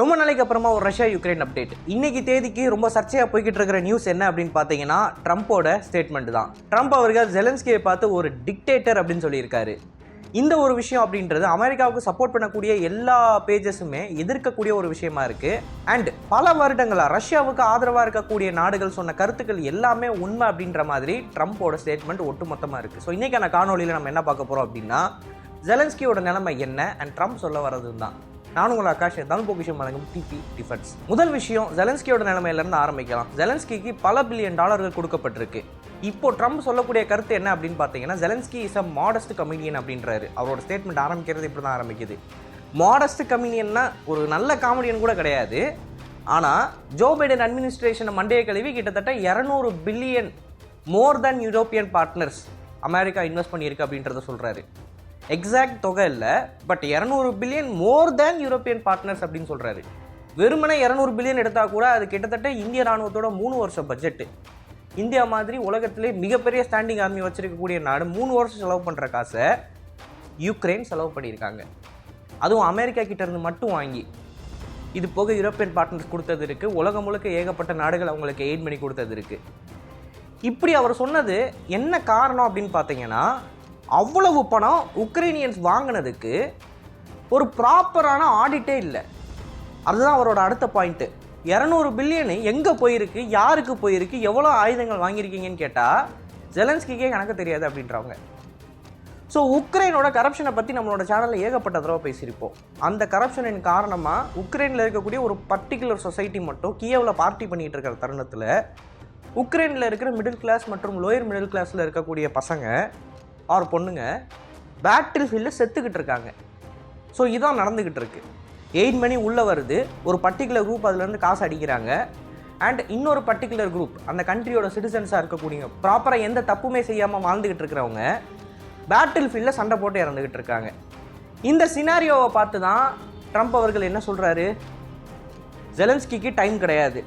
ரொம்ப நாளைக்கு அப்புறமா ஒரு ரஷ்யா யுக்ரைன் அப்டேட் இன்னைக்கு தேதிக்கு ரொம்ப சர்ச்சையாக போய்கிட்டு இருக்கிற நியூஸ் என்ன அப்படின்னு பார்த்தீங்கன்னா ட்ரம்ப்போட ஸ்டேட்மெண்ட் தான். ட்ரம்ப் அவர்கள் ஜெலன்ஸ்கியை பார்த்து ஒரு டிக்டேட்டர் அப்படின்னு சொல்லியிருக்காரு. இந்த ஒரு விஷயம் அப்படின்றது அமெரிக்காவுக்கு சப்போர்ட் பண்ணக்கூடிய எல்லா பேஜஸுமே எதிர்க்கக்கூடிய ஒரு விஷயமா இருக்கு. அண்ட் பல வருடங்களாக ரஷ்யாவுக்கு ஆதரவாக இருக்கக்கூடிய நாடுகள் சொன்ன கருத்துக்கள் எல்லாமே உண்மை அப்படின்ற மாதிரி ட்ரம்ப்போட ஸ்டேட்மெண்ட் ஒட்டுமொத்தமாக இருக்கு. ஸோ இன்னைக்கான காணொலியில் நம்ம என்ன பார்க்க போகிறோம் அப்படின்னா ஜெலன்ஸ்கியோட நிலைமை என்ன? அண்ட் ட்ரம்ப் சொல்ல வர்றது தான் நான் உங்கள் ஆகாஷ் தமிழ் பொக்கிஷம் வழங்கும் டிபி டிஃபன்ஸ் முதல் விஷயம் ஜெலன்ஸ்கியோட நிலைமையிலேருந்து ஆரம்பிக்கலாம். ஜெலன்ஸ்கிக்கு பல பில்லியன் டாலர்கள் கொடுக்கப்பட்டிருக்கு. இப்போ ட்ரம்ப் சொல்லக்கூடிய கருத்து என்ன அப்படின்னு பார்த்தீங்கன்னா Zelensky is a modest comedian அப்படின்றாரு. அவரோட ஸ்டேட்மெண்ட் ஆரம்பிக்கிறது இப்படி தான் ஆரம்பிக்குது மாடஸ்ட் கமெடியன்னா ஒரு நல்ல காமெடியன் கூட கிடையாது. ஆனால் ஜோ பைடன் அட்மினிஸ்ட்ரேஷனை மண்டையை கழுவி கிட்டத்தட்ட இரநூறு billion more than European partners America invest பண்ணியிருக்கு அப்படின்றத சொல்கிறாரு எக்ஸாக்ட் தொகை இல்லை பட் இரநூறு billion more than European partners அப்படின்னு சொல்கிறாரு வெறுமனே இரநூறு பில்லியன் எடுத்தால் கூட அது கிட்டத்தட்ட இந்திய ராணுவத்தோட மூணு வருஷம் பட்ஜெட்டு இந்தியா மாதிரி உலகத்திலே மிகப்பெரிய ஸ்டாண்டிங் ஆர்மி வச்சுருக்கக்கூடிய நாடு மூணு வருஷம் செலவு பண்ணுற காசை யுக்ரைன் செலவு பண்ணியிருக்காங்க. அதுவும் அமெரிக்கா கிட்டேருந்து மட்டும் வாங்கி. இது போக யூரோப்பியன் பார்ட்னர்ஸ் கொடுத்தது இருக்குது உலகம் முழுக்க ஏகப்பட்ட நாடுகள் அவங்களுக்கு எய்ட் பண்ணி கொடுத்தது இருக்குது இப்படி அவர் சொன்னது என்ன காரணம் அப்படின்னு பார்த்தீங்கன்னா அவ்வளவு பணம் உக்ரைனியன்ஸ் வாங்கினதுக்கு ஒரு ப்ராப்பரான ஆடிட்டே இல்லை. அதுதான் அவரோட அடுத்த பாயிண்ட்டு இரநூறு பில்லியனு எங்கே போயிருக்கு யாருக்கு போயிருக்கு எவ்வளோ ஆயுதங்கள் வாங்கியிருக்கீங்கன்னு கேட்டால் ஜெலன்ஸ்கிக்கே கணக்கு தெரியாது அப்படின்றவங்க. ஸோ உக்ரைனோட கரப்ஷனை பற்றி நம்மளோட சேனலில் ஏகப்பட்ட தடவை பேசியிருப்போம். அந்த கரப்ஷனின் காரணமாக உக்ரைனில் இருக்கக்கூடிய ஒரு பர்டிகுலர் சொசைட்டி மட்டும் கியவில் பார்ட்டி பண்ணிகிட்டு இருக்கிற தருணத்தில் உக்ரைனில் இருக்கிற மிடில் கிளாஸ் மற்றும் லோயர் மிடில் கிளாஸில் இருக்கக்கூடிய பசங்க ஆறு பொண்ணுங்க பேட்டில் ஃபீல்டில் செத்துக்கிட்டு இருக்காங்க. ஸோ இதான் நடந்துக்கிட்டு இருக்கு. எயிட் மணி உள்ளே வருது. ஒரு பர்டிகுலர் குரூப் அதுலேருந்து காசு அடிக்கிறாங்க. அண்ட் இன்னொரு பர்டிகுலர் குரூப் அந்த கண்ட்ரியோட சிட்டிசன்ஸாக இருக்கக்கூடிய ப்ராப்பராக எந்த தப்புமே செய்யாமல் வாழ்ந்துக்கிட்டு இருக்கிறவங்க பேட்டில் ஃபீல்டில் சண்டை போட்டு இறந்துக்கிட்டு இருக்காங்க. இந்த சினாரியோவை பார்த்து தான் ட்ரம்ப் அவர்கள் என்ன சொல்கிறாரு ஜெலன்ஸ்கிக்கு டைம் கிடையாது.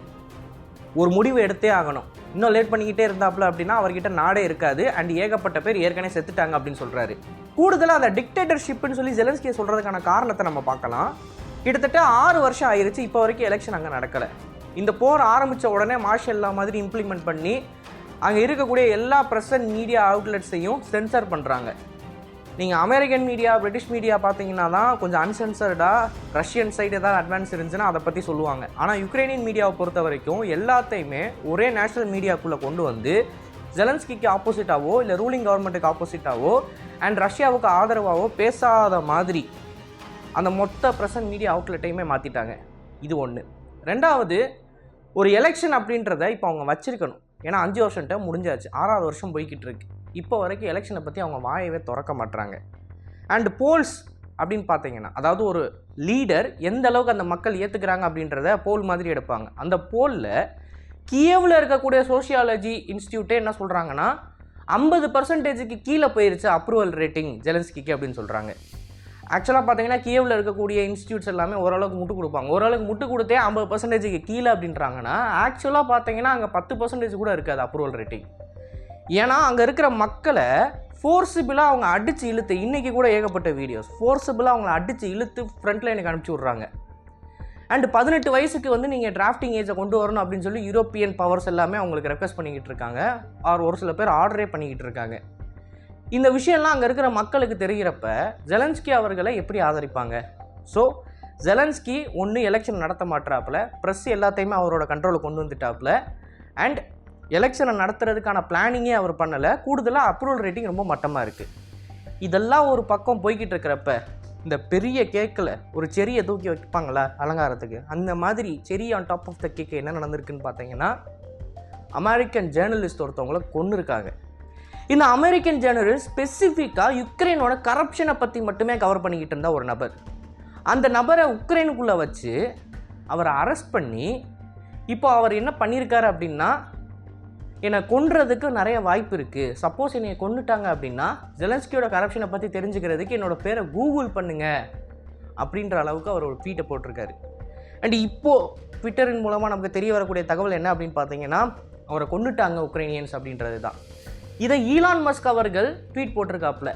ஒரு முடிவு எடுத்தே ஆகணும். இன்னும் லேட் பண்ணிக்கிட்டே இருந்தாப்புல அப்படின்னா அவர்கிட்ட நாடே இருக்காது. அண்ட் ஏகப்பட்ட பேர் ஏற்கனவே செத்துட்டாங்க அப்படின்னு சொல்கிறாரு கூடுதலாக அந்த டிக்டேட்டர்ஷிப்னு சொல்லி ஜெலன்ஸ்கியை சொல்கிறதுக்கான காரணத்தை நம்ம பார்க்கலாம். கிட்டத்தட்ட ஆறு வருஷம் ஆயிருச்சு இப்போ வரைக்கும் எலெக்ஷன் அங்கே நடக்கலை. இந்த போர் ஆரம்பித்த உடனே மார்ஷல் லா மாதிரி இம்ப்ளிமெண்ட் பண்ணி அங்கே இருக்கக்கூடிய எல்லா ப்ரெஸ் அண்ட் மீடியா அவுட்லெட்ஸையும் சென்சார் பண்ணுறாங்க நீங்கள் அமெரிக்கன் மீடியா பிரிட்டிஷ் மீடியா பார்த்தீங்கன்னா தான் கொஞ்சம் அன்சென்சர்டாக ரஷ்யன் சைடு ஏதாவது அட்வான்ஸ் இருந்துச்சுன்னா அதை பற்றி சொல்லுவாங்க. ஆனால் யுக்ரைனியன் மீடியாவை பொறுத்த வரைக்கும் எல்லாத்தையுமே ஒரே நேஷனல் மீடியாக்குள்ளே கொண்டு வந்து ஜெலன்ஸ்கிக்கு ஆப்போசிட்டாவோ இல்லை ரூலிங் கவர்மெண்ட்டுக்கு ஆப்போசிட்டாவோ அண்ட் ரஷ்யாவுக்கு ஆதரவாகவோ பேசாத மாதிரி அந்த மொத்த ப்ரெசன்ட் மீடியா அவுட்லெட்டையுமே மாற்றிட்டாங்க இது ஒன்று ரெண்டாவது ஒரு எலெக்ஷன் அப்படின்றத இப்போ அவங்க வச்சுருக்கணும். ஏன்னா அஞ்சு வருஷம்ட்ட முடிஞ்சாச்சு. ஆறாவது வருஷம் போய்கிட்டு இருக்கு. இப்போ வரைக்கும் எலெக்ஷனை பற்றி அவங்க வாயவே திறக்க மாட்டுறாங்க அண்ட் போல்ஸ் அப்படின்னு பார்த்தீங்கன்னா அதாவது ஒரு லீடர் எந்த அளவுக்கு அந்த மக்கள் ஏற்றுக்கிறாங்க அப்படின்றத போல் மாதிரி எடுப்பாங்க. அந்த போலில் கியவில் இருக்கக்கூடிய சோஷியாலஜி இன்ஸ்டியூட்டே என்ன சொல்கிறாங்கன்னா ஐம்பது பர்சன்டேஜுக்கு கீழே போயிருச்சு அப்ரூவல் ரேட்டிங் ஜெலன்ஸ்கிக்கு அப்படின்னு சொல்கிறாங்க ஆக்சுவலாக பார்த்தீங்கன்னா கியவில் இருக்கக்கூடிய இன்ஸ்டியூட்ஸ் எல்லாமே ஓரளவுக்கு முட்டு கொடுப்பாங்க. ஓரளவுக்கு முட்டு கொடுத்தே ஐம்பது பர்சன்டேஜுக்கு கீழே அப்படின்றாங்கன்னா ஆக்சுவலாக பார்த்தீங்கன்னா அங்கே பத்து பர்சன்டேஜ் கூட இருக்காது அப்ரூவல் ரேட்டிங் ஏன்னா அங்கே இருக்கிற மக்களை ஃபோர்ஸிபிளாக அவங்க அடித்து இழுத்து இன்றைக்கி கூட ஏகப்பட்ட வீடியோஸ் ஃபோர்ஸிபிளாக அவங்கள அடித்து இழுத்து ஃப்ரண்ட் லைனுக்கு அனுப்பிச்சி விட்றாங்க. அண்ட் பதினெட்டு வயசுக்கு வந்து நீங்கள் டிராஃப்டிங் ஏஜை கொண்டு வரணும் அப்படின்னு சொல்லி யூரோப்பியன் பவர்ஸ் எல்லாமே அவங்களுக்கு ரெக்வஸ்ட் பண்ணிக்கிட்டு இருக்காங்க. ஆர் ஒரு சில பேர் ஆர்டரே பண்ணிக்கிட்டு இருக்காங்க. இந்த விஷயம்லாம் அங்கே இருக்கிற மக்களுக்கு தெரிகிறப்ப ஜெலன்ஸ்கி அவர்களை எப்படி ஆதரிப்பாங்க? ஸோ ஜெலன்ஸ்கி ஒன்று எலெக்ஷன் நடத்த மாட்டாப்புல ப்ரெஸ் எல்லாத்தையுமே அவரோட கண்ட்ரோலுக்கு கொண்டு வந்துட்டாப்புல. அண்ட் எலெக்ஷனை நடத்துறதுக்கான பிளானிங்கே அவர் பண்ணலை. கூடுதலாக அப்ரூவல் ரேட்டிங் ரொம்ப மட்டமாக இருக்குது இதெல்லாம் ஒரு பக்கம் போய்கிட்டு இருக்கிறப்ப இந்த பெரிய கேக்கில் ஒரு செரியை தூக்கி வைப்பாங்களா அலங்காரத்துக்கு? அந்த மாதிரி cherry on top of the cake என்ன நடந்திருக்குன்னு பார்த்தீங்கன்னா அமெரிக்கன் ஜேர்னலிஸ்ட் ஒருத்தவங்கள கொன்று இருக்காங்க இந்த அமெரிக்கன் ஜேர்னலிஸ்ட் ஸ்பெசிஃபிக்காக யுக்ரைனோட கரப்ஷனை பற்றி மட்டுமே கவர் பண்ணிக்கிட்டு இருந்தால் ஒரு நபர். அந்த நபரை உக்ரைனுக்குள்ளே வச்சு அவரை அரெஸ்ட் பண்ணி இப்போ அவர் என்ன பண்ணியிருக்காரு அப்படின்னா என்னை கொன்றதுக்கு நிறைய வாய்ப்பு இருக்குது சப்போஸ் என்னை கொண்டுட்டாங்க அப்படின்னா ஜெலன்ஸ்கியோட கரப்ஷனை பற்றி தெரிஞ்சுக்கிறதுக்கு என்னோட பேரை கூகுள் பண்ணுங்கள் அப்படின்ற அளவுக்கு அவர் ஒரு ட்வீட்டை போட்டிருக்காரு. அண்ட் இப்போது ட்விட்டரின் மூலமாக நமக்கு தெரிய வரக்கூடிய தகவல் என்ன அப்படின்னு பார்த்தீங்கன்னா அவரை கொன்னுட்டாங்க உக்ரைனியன்ஸ் அப்படின்றது தான் இதை ஈலான் மஸ்க் அவர்கள் tweet போட்டிருக்காப்புல.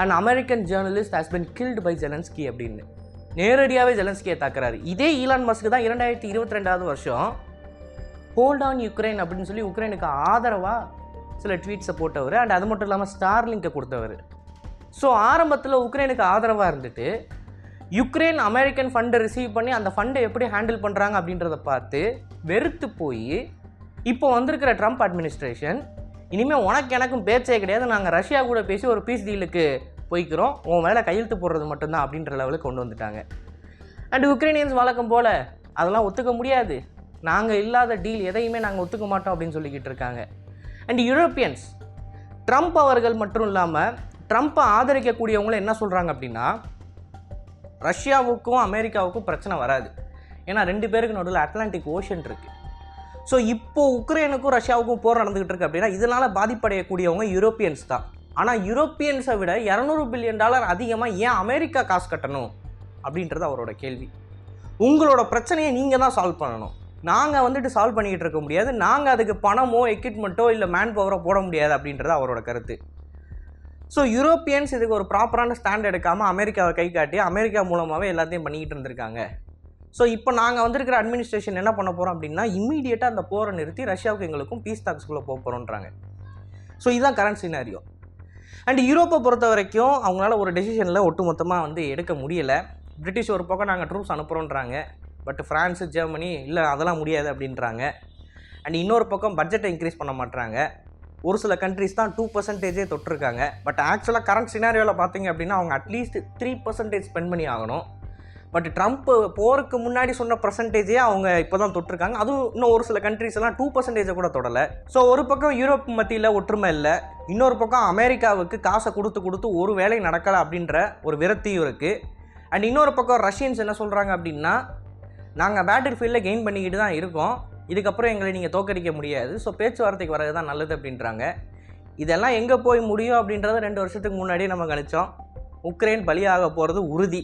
And American journalist has been killed by Zelensky அப்படின்னு. நேரடியாகவே ஜெலன்ஸ்கியை தாக்குறாரு. இதே ஈலான் மஸ்க்கு தான் இரண்டாயிரத்தி இருபத்தி ரெண்டாவது வருஷம் ஹோல்ட் ஆன் யுக்ரைன் அப்படின்னு சொல்லி உக்ரைனுக்கு ஆதரவாக சில ட்வீட்ஸை போட்டவர். அண்ட் அது மட்டும் இல்லாமல் ஸ்டார்லிங்கை கொடுத்தவர். ஸோ ஆரம்பத்தில் உக்ரைனுக்கு ஆதரவாக இருந்துட்டு யுக்ரைன் அமெரிக்கன் ஃபண்டை ரிசீவ் பண்ணி அந்த ஃபண்டை எப்படி ஹேண்டில் பண்ணுறாங்க அப்படின்றத பார்த்து வெறுத்து போய் இப்போ வந்திருக்கிற ட்ரம்ப் அட்மினிஸ்ட்ரேஷன் இனிமேல் உனக்கு எனக்கும் பேச்சே கிடையாது நாங்கள் ரஷ்யா கூட பேசி ஒரு பீஸ் டீலுக்கு போய்க்கிறோம். உன் மேலே கையெழுத்து போடுறது மட்டும்தான் அப்படின்ற லெவலுக்கு கொண்டு வந்துட்டாங்க. அண்ட் உக்ரைனியன்ஸ் வழக்கம் போல் அதெல்லாம் ஒத்துக்க முடியாது. நாங்கள் இல்லாத டீல் எதையுமே நாங்கள் ஒத்துக்க மாட்டோம் அப்படின்னு சொல்லிக்கிட்டு இருக்காங்க. அண்ட் யூரோப்பியன்ஸ் ட்ரம்ப் அவர்கள் மட்டும் இல்லாமல் ட்ரம்ப்பை ஆதரிக்கக்கூடியவங்களும் என்ன சொல்கிறாங்க அப்படின்னா ரஷ்யாவுக்கும் அமெரிக்காவுக்கும் பிரச்சனை வராது. ஏன்னா ரெண்டு பேருக்கு நடுவில் அட்லாண்டிக் ஓஷன் இருக்குது ஸோ இப்போது உக்ரைனுக்கும் ரஷ்யாவுக்கும் போர் நடந்துகிட்டு இருக்கு அப்படின்னா இதனால் பாதிப்படையக்கூடியவங்க யூரோப்பியன்ஸ் தான். ஆனால் யூரோப்பியன்ஸை விட இரநூறு பில்லியன் டாலர் அதிகமாக ஏன் அமெரிக்கா காசு கட்டணும்? அப்படின்றது அவரோட கேள்வி. உங்களோட பிரச்சனையை நீங்கள் தான் சால்வ் பண்ணணும். நாங்கள் வந்துட்டு சால்வ் பண்ணிக்கிட்டு இருக்க முடியாது. நாங்கள் அதுக்கு பணமோ எக்யூப்மெண்ட்டோ இல்லை மேன் பவரோ போட முடியாது அப்படின்றது அவரோட கருத்து. ஸோ யூரோப்பியன்ஸ் இதுக்கு ஒரு ப்ராப்பரான ஸ்டாண்ட் எடுக்காமல் அமெரிக்காவை கை காட்டி அமெரிக்கா மூலமாகவே எல்லாத்தையும் பண்ணிக்கிட்டு இருந்திருக்காங்க. ஸோ இப்போ நாங்கள் வந்திருக்கிற அட்மினிஸ்ட்ரேஷன் என்ன பண்ண போகிறோம் அப்படின்னா இம்மீடியட்டாக அந்த போரை நிறுத்தி ரஷ்யாவுக்கு எங்களுக்கும் பீஸ் டாக்ஸ்குள்ளே போக போகிறோன்றாங்க ஸோ இதுதான் கரண்ட் சினாரியோ அண்ட் யூரோப்பை பொறுத்த வரைக்கும் அவங்களால ஒரு டெசிஷனில் ஒட்டுமொத்தமாக வந்து எடுக்க முடியலை. பிரிட்டிஷ் ஒரு பக்கம் நாங்கள் ட்ரூப்ஸ் அனுப்புகிறோன்றாங்க பட் ஃப்ரான்ஸு ஜெர்மனி இல்லை அதெல்லாம் முடியாது அப்படின்றாங்க. அண்ட் இன்னொரு பக்கம் பட்ஜெட்டை இன்க்ரீஸ் பண்ண மாட்டாங்க ஒரு சில கண்ட்ரிஸ் தான் டூ பர்சன்டேஜே தொட்டிருக்காங்க. பட் ஆக்சுவலாக கரண்ட் சினாரியோவில் பார்த்தீங்க அப்படின்னா அவங்க அட்லீஸ்ட் த்ரீ பர்சன்டேஜ் ஸ்பெண்ட் பண்ணி ஆகணும். பட் ட்ரம்ப் போருக்கு முன்னாடி சொன்ன பர்சன்டேஜே அவங்க இப்போ தான் தொட்டிருக்காங்க. அதுவும் இன்னும் ஒரு சில கண்ட்ரிஸ் எல்லாம் டூ பர்சன்டேஜை கூட தொடலை. ஸோ ஒரு பக்கம் யூரோப் மத்தியில் ஒற்றுமை இல்லை. இன்னொரு பக்கம் அமெரிக்காவுக்கு காசை கொடுத்து கொடுத்து ஒரு வேலை நடக்கலை அப்படின்ற ஒரு விரக்தியும் இருக்குது அண்ட் இன்னொரு பக்கம் ரஷ்யன்ஸ் என்ன சொல்கிறாங்க அப்படின்னா நாங்கள் பேட்டில் ஃபீல்டில் கெயின் பண்ணிக்கிட்டு தான் இருக்கோம். இதுக்கப்புறம் எங்களை நீங்கள் தோக்கடிக்க முடியாது. ஸோ பேச்சுவார்த்தைக்கு வரது தான் நல்லது அப்படின்றாங்க. இதெல்லாம் எங்கே போய் முடியும் அப்படின்றத ரெண்டு வருஷத்துக்கு முன்னாடியே நம்ம கணிச்சோம். உக்ரைன் பலியாக போகிறது உறுதி.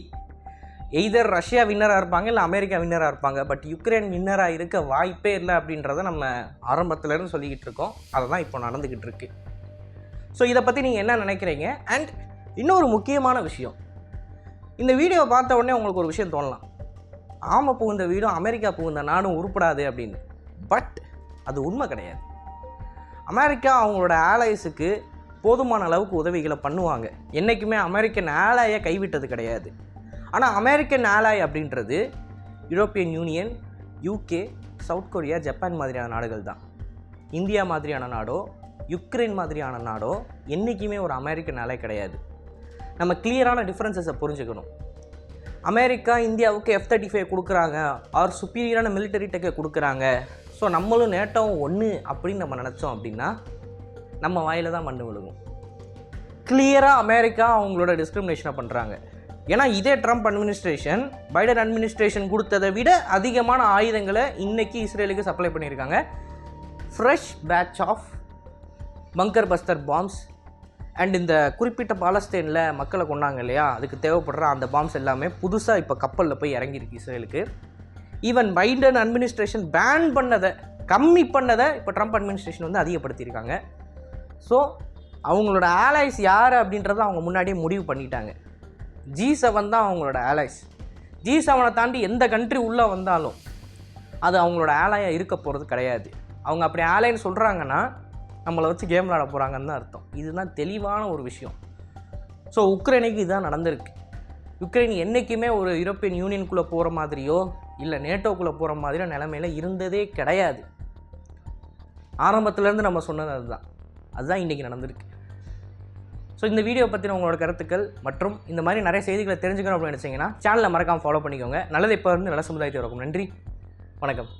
எய்தர் ரஷ்யா வின்னராக இருப்பாங்க இல்லை அமெரிக்கா வின்னராக இருப்பாங்க. பட் யுக்ரைன் வின்னராக இருக்க வாய்ப்பே இல்லை அப்படின்றத நம்ம ஆரம்பத்துலேருந்து சொல்லிக்கிட்டு இருக்கோம். அதை தான் இப்போ நடந்துக்கிட்டு இருக்கு. ஸோ இதை பற்றி நீங்கள் என்ன நினைக்கிறீங்க? அண்ட் இன்னொரு முக்கியமான விஷயம். இந்த வீடியோவை பார்த்த உடனே உங்களுக்கு ஒரு விஷயம் தோணலாம். ஆமை புகுந்த வீடும் அமெரிக்கா புகுந்த நாடும் உருப்படாது அப்படின்னு. பட் அது உண்மை கிடையாது. அமெரிக்கா அவங்களோட ஆலைஸுக்கு போதுமான அளவுக்கு உதவிகளை பண்ணுவாங்க. என்றைக்குமே அமெரிக்கன் ஆலையை கைவிட்டது கிடையாது. ஆனால் அமெரிக்கன் ஆலாய் அப்படின்றது European union UK south Korea Japan மாதிரியான நாடுகள் தான். இந்தியா மாதிரியான நாடோ யுக்ரைன் மாதிரியான நாடோ என்றைக்குமே ஒரு அமெரிக்கன் ஆலை கிடையாது. நம்ம கிளியரான டிஃப்ரென்சஸை புரிஞ்சுக்கணும். அமெரிக்கா இந்தியாவுக்கு எஃப் தேர்ட்டி ஃபைவ் கொடுக்குறாங்க. ஆர் சுப்பீரியரான மிலிட்டரி டெக்கை கொடுக்குறாங்க. ஸோ நம்மளும் நேட்டோவும் ஒன்று அப்படின்னு நம்ம நினச்சோம் அப்படின்னா நம்ம வாயில் தான் மண்ணு விழுகும். கிளியராக அமெரிக்கா அவங்களோட டிஸ்கிரிமினேஷனை பண்ணுறாங்க ஏன்னா இதே ட்ரம்ப் அட்மினிஸ்ட்ரேஷன் பைடன் அட்மினிஸ்ட்ரேஷன் கொடுத்ததை விட அதிகமான ஆயுதங்களை இன்றைக்கி இஸ்ரேலுக்கு சப்ளை பண்ணியிருக்காங்க. Fresh batch of bunker buster bombs and இந்த குறிப்பிட்ட பாலஸ்தீனில் மக்களை கொண்டாங்க இல்லையா? அதுக்கு தேவைப்படுற அந்த பாம்ஸ் எல்லாமே புதுசாக இப்போ கப்பலில் போய் இறங்கியிருக்கு இஸ்ரேலுக்கு. ஈவன் பைடன் அட்மினிஸ்ட்ரேஷன் பேன் பண்ணதை கம்மி பண்ணதை இப்போ ட்ரம்ப் அட்மினிஸ்ட்ரேஷன் வந்து அதிகப்படுத்தியிருக்காங்க. ஸோ அவங்களோட ஆலைஸ் யார் அப்படின்றத அவங்க முன்னாடியே முடிவு பண்ணிட்டாங்க. ஜி செவன் தான் அவங்களோட ஆலைஸ் ஜி செவனை தாண்டி எந்த கண்ட்ரி உள்ளே வந்தாலும் அது அவங்களோட ஆலையாக இருக்க போகிறது கிடையாது. அவங்க அப்படி ஆலைன்னு சொல்கிறாங்கன்னா நம்மளை வச்சு கேம் விளாட போகிறாங்கன்னு தான் அர்த்தம். இதுதான் தெளிவான ஒரு விஷயம். ஸோ உக்ரைனுக்கு இதுதான் நடந்திருக்கு. உக்ரைன் என்றைக்குமே ஒரு யூரோப்பியன் யூனியனுக்குள்ளே போகிற மாதிரியோ இல்லை நேட்டோக்குள்ளே போகிற மாதிரியோ நிலமையில இருந்ததே கிடையாது. ஆரம்பத்துலேருந்து நம்ம சொன்னது அதுதான். அதுதான் இன்றைக்கி நடந்திருக்கு. ஸோ இந்த வீடியோ பற்றின உங்களோட கருத்துக்கள் மற்றும் இந்த மாதிரி நிறைய செய்திகளை தெரிஞ்சுக்கணும் அப்படின்னு நினச்சிங்கன்னா சேனலை மறக்காமல் ஃபாலோ பண்ணிக்கோங்க. நல்லது இப்போ இருந்து நல்ல சமுதாயத்தை இருக்கும் நன்றி. வணக்கம்.